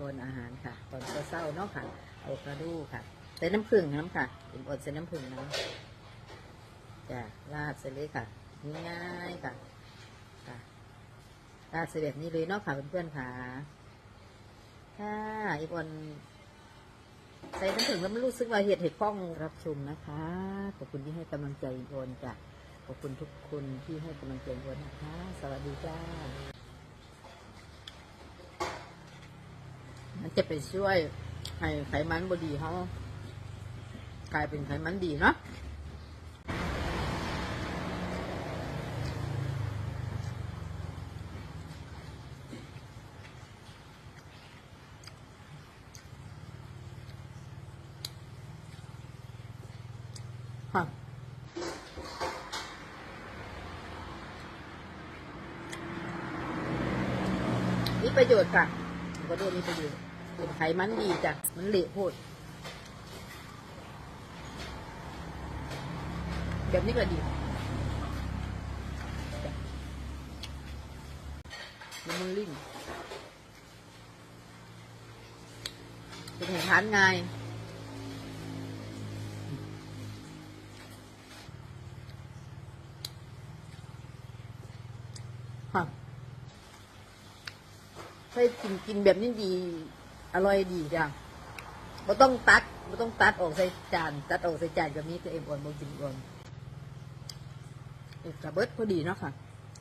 ตอนอาหารค่ะ ตอนเช้าๆเนาะค่ะเอากระดูค่ะใส่น้ำผึ้งน้ำค่ะอิ่มอดใส่น้ำผึ้งน้ำจ้ะราดใส่เลยค่ะง่ายๆค่ะค่ะราดใส่แบบนี้เลยเนาะค่ะเพื่อนๆค่ะค่ะอีกวันใส่น้ำผึ้งแล้วมันรู้สึกว่าเห็ดเห็ดข้องรับชมนะคะขอบคุณที่ให้กำลังใจอีกวันจ้ะขอบคุณทุกคนที่ให้กำลังใจอีกวันนะคะ สวัสดีจ้า มันจะไปช่วยให้ไขมันบดีเขากลายเป็นไขมันดีเนาะมีประโยชน์ค่ะก็ด้วยมีประโยชน์ เป็นไขมันดีจ้ะ มันเละโพด แบบนี้ก็ดีแล้วมันลิ่งเป็นแห่งทานง่ายค่ะให้กินกินแบบนี้ดี อร่อยดีจ้ะไม่ต้องตัดไม่ต้องตัดออกใส่จาน ตัดออกใส่จานแบบนี้ก็เอ็มอ่อนบางกินอ่อนเอกกระเบิดพอดีเนาะค่ะ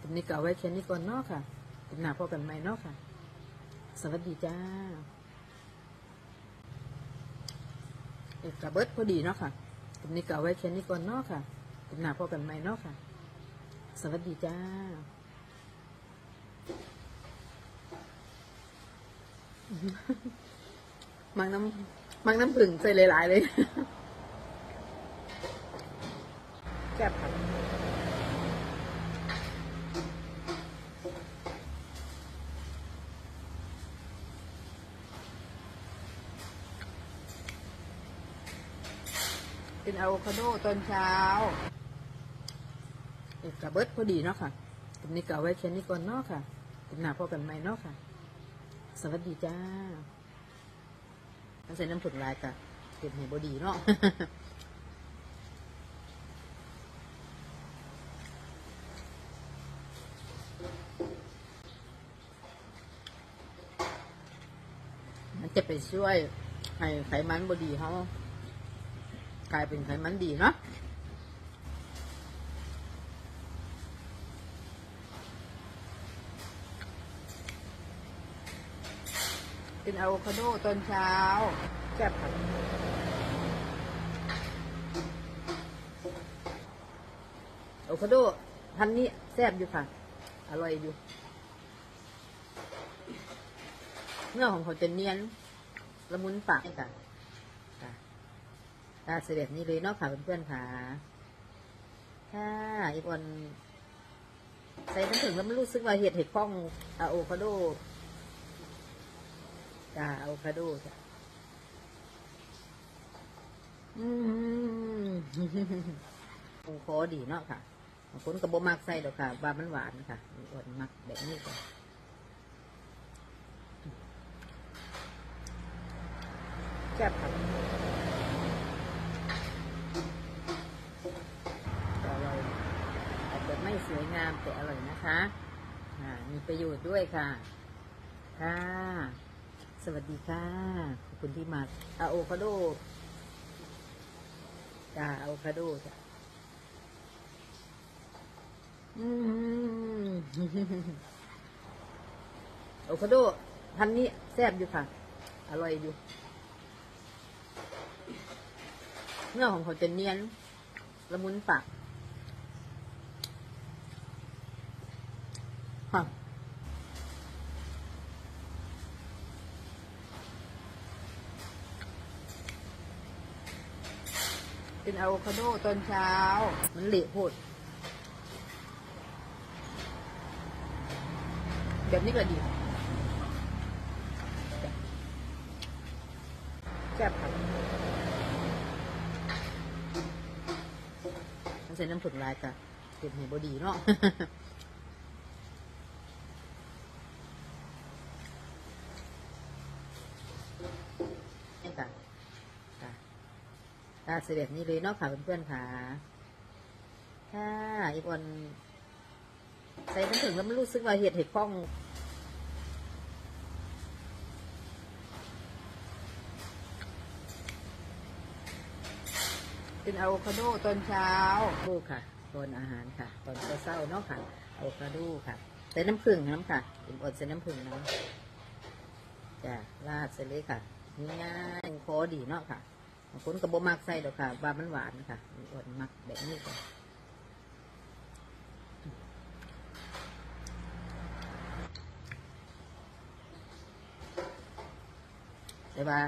ตรงนี้ก็เอาไว้แค่นี้ก่อนเนาะค่ะติดหน้าพอกันไหมเนาะค่ะ สวัสดีจ้าเอกกระเบิดพอดีเนาะค่ะตรงนี้ก็เอาไว้แค่นี้ก่อนเนาะค่ะติดหน้าพอกันไหมเนาะค่ะ สวัสดีจ้า มังน้ำมังน้ำผึ่งใส่หลายๆเลยแซ่บค่ะเป็นอะโวคาโดตอนเช้าเอกกระเบิดพอดีเนาะค่ะตรงนี้ก็ไว้แค่นี้ก่อนเนาะค่ะติดหน้าพอกันไหมเนาะค่ะ สวัสดีจ้าถ้าใส่น้ำผึ้งลายกะเก็บให้บอดีเนาะมันจะไปช่วยให้ไขมันบอดีเขากลายเป็นไขมันดีเนาะ เป็นอะโวคาโดตอนเช้าแซ่บค่ะอะโวคาโดพันนี้แซ่บอยู่ค่ะ อร่อยอยู่ เนื้อของเขาจะเนียนละมุนปากค่ะค่ะตาเสด็จนี่เลยเนาะค่ะเพื่อนๆค่ะค่ะอีกวันใส่น้ำถึงแล้วไมันรู้สึกว่าเห็ดเห็ดข้องอะโวคาโด จ้าอะโวคาโดจ้ะอืมโอ้โหดีเนาะค่ะบางคนก็บ่มักใส่ดอกค่ะว่ามันหวานค่ะอีกวันมักแบบนี้ก่อนแซ่บครับอร่อยอาจจะไม่สวยงามแต่อร่อยนะคะอ่ามีประโยชน์ด้วยค่ะ ค่ะ สวัสดีค่ะ ขอบคุณที่มาอะโวคาโดจ้าอะโวคาโดจ้ะอืมอะโวคาโดพันนี้แซ่บอยู่ค่ะ อร่อยอยู่ เนื้อของเขาจะเนียนละมุนปาก เป็นอะโวคาโดตอนเช้า มันเหละโพดแบบนี้ก็ดีแซ่บค่ะถ้าใส่น้ำผึ้งลายกะเก็บให้บดีเนาะ ม ตาเสแบบนี้เลยเนาะค่ะเพื่อนๆค่ะค่ะอีกวันใส่น้ำถึงแล้วมันรู้สึกว่าเห็ดเห็ดฟองเป็นอะโวคาโดตอนเช้าลูกค่ะตอนอาหารค่ะ ตอนเช้าเนาะค่ะอะโวคาโดค่ะใส่น้ำผึ้งน้ำค่ะเป็นอดใส่น้ำผึ้งน้ำจ้ะราดใส่เลยค่ะง่ายๆโคดีเนาะค่ะบา คนก็บ่มักใส่ดอกค่ะ ว่ามันหวานค่ะอดมักแบบนี้ค่ะแต่ว่า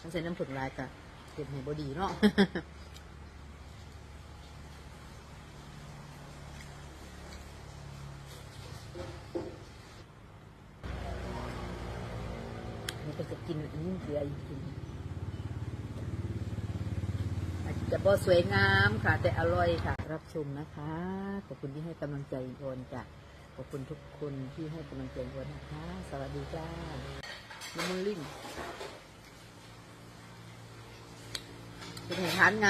ต้องใส่น้ำผึ้งลายกะเก็บให้บดีเนาะ นี่ก็จะกินอันนี้เหลืออีกกินอา จจะบ่สวยงามค่ะ แต่อร่อยค่ะ รับชมนะคะ ขอบคุณที่ให้กำลังใจโอนจ้ะขอบคุณทุกคนที่ให้กำลังใจโอนนะคะ สวัสดีจ้าน้ำมันลิ่งเป็นเหตุการณ์ไง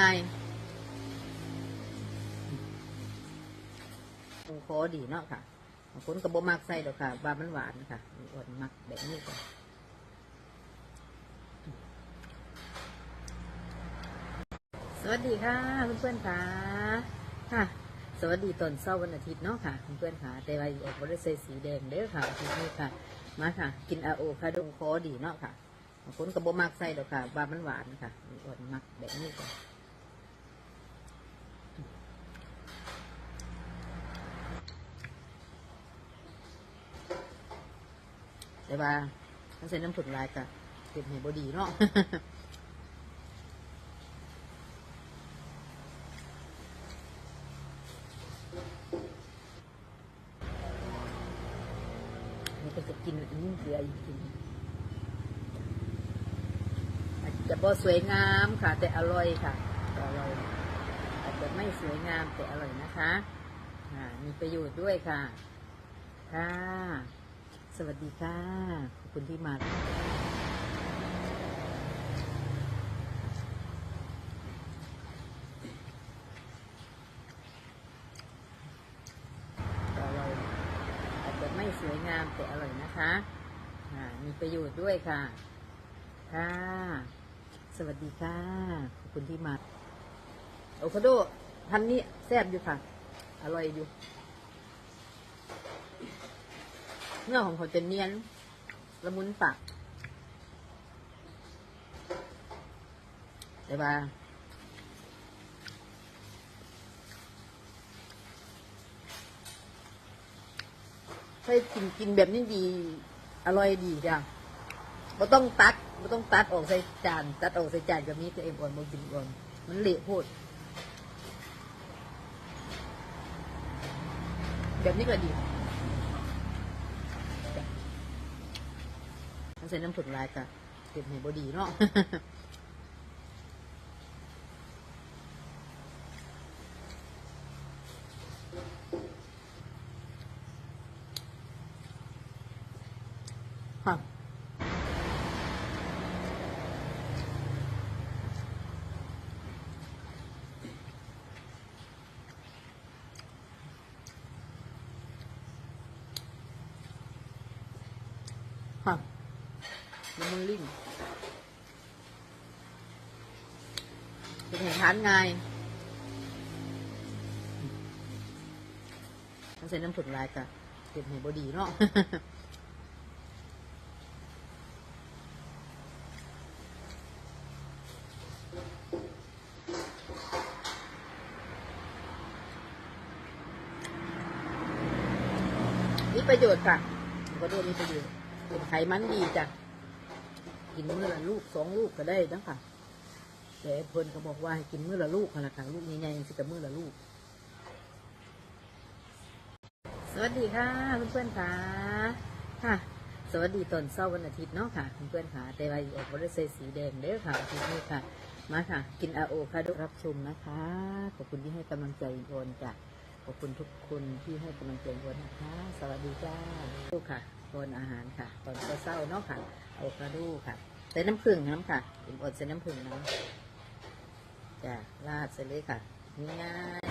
คงโคดีเนาะค่ะบางคนก็บ่มักใส่ดอกค่ะว่ามันหวานค่ะอ่อนมักแบบนี้ค่ะส วัสดีค่ะเพื่อนๆค่ะค่ะ สวัสดีตอนเช้าวันอาทิตย์เนาะค่ะเพื่อนๆค่ะ แต่ว่าออกบริใส่สีแดงเด้อค่ะอาทิตย์นี้ค่ะ มาค่ะ กินอาโอคาโดงโคดีเนาะค่ะคนก็บ่มักใส่ดอกค่ะว่ามันหวานค่ะอ่อนมักแบบนี้ค่ะแต่ว่าต้องใส่น้ำผึ้งลายกะเก็บให้บดีเนาะ นี่ก็จะกิน ไปกินอาจจะบ่สวยงามค่ะ แต่อร่อยค่ะแต่อร่อยอาจจะไม่สวยงามแต่อร่อยนะคะมีประโยชน์ด้วยค่ะ ค่ะ สวัสดีค่ะ ขอบคุณที่มาอร่อยอาจจะไม่สวยงามแต่อร่อยนะคะ อ่ามีประโยชน์ด้วยค่ะ ค่ะ สวัสดีค่ะ ขอบคุณที่มา โอคาโดพันนี้แซ่บอยู่ค่ะ อร่อยอยู่ เนื้อของเขาจะเนียน ละมุนปากแต่ว่าถ้ากินกินแบบนี้ดี อร่อยดีจ้ะมันต้องตัดมันต้องตัดออกใส่จาน ตัดออกใส่จานกับนี้ตัวเองอ่อนมากินอ่อน มันเละโพดแบบนี้ก็ดีต้องใส่น้ำผึ้งลายกะเก็บให้บดีเนาะ ค่ะค่ะน้ำมันลิ่งเป็นเหตุการณ์ไงต้องใส่น้ำผึ้งลายกะเก็บให้บดีเนาะ ประโยชน์ค่ะก็ด้วยมีประโยชน์เป็นไขมันดีจ้ะกินมื้อละลูกสองลูกก็ได้นะค่ะแต่เพิ่นก็บอกว่าให้กินมื้อละลูกค่ะละค่ะลูกใหญ่สิกับมื้อละลูก สวัสดีค่ะเพื่อนๆค่ะค่ะสวัสดีตอนเช้าวันอาทิตย์เนาะค่ะเพื่อนๆค่ะแต่ว่าออกบริใส่สีแดงเด้อค่ะอาทิตย์นี้ค่ะ มาค่ะ กินอาโอคาโดรับชมนะคะขอบคุณที่ให้กำลังใจโอนจ้ะ ขอบคุณทุกคนที่ให้กำลังใจวนนะคะ สวัสดีจ้าลูกค่ะคนอาหารค่ะ ตอนเศร้าเนาะค่ะเอากระดูค่ะใส่น้ำผึ้งน้ำค่ะอิ่มอดใส่น้ำผึ้งนะจ้ะราดใส่เลยค่ะง่าย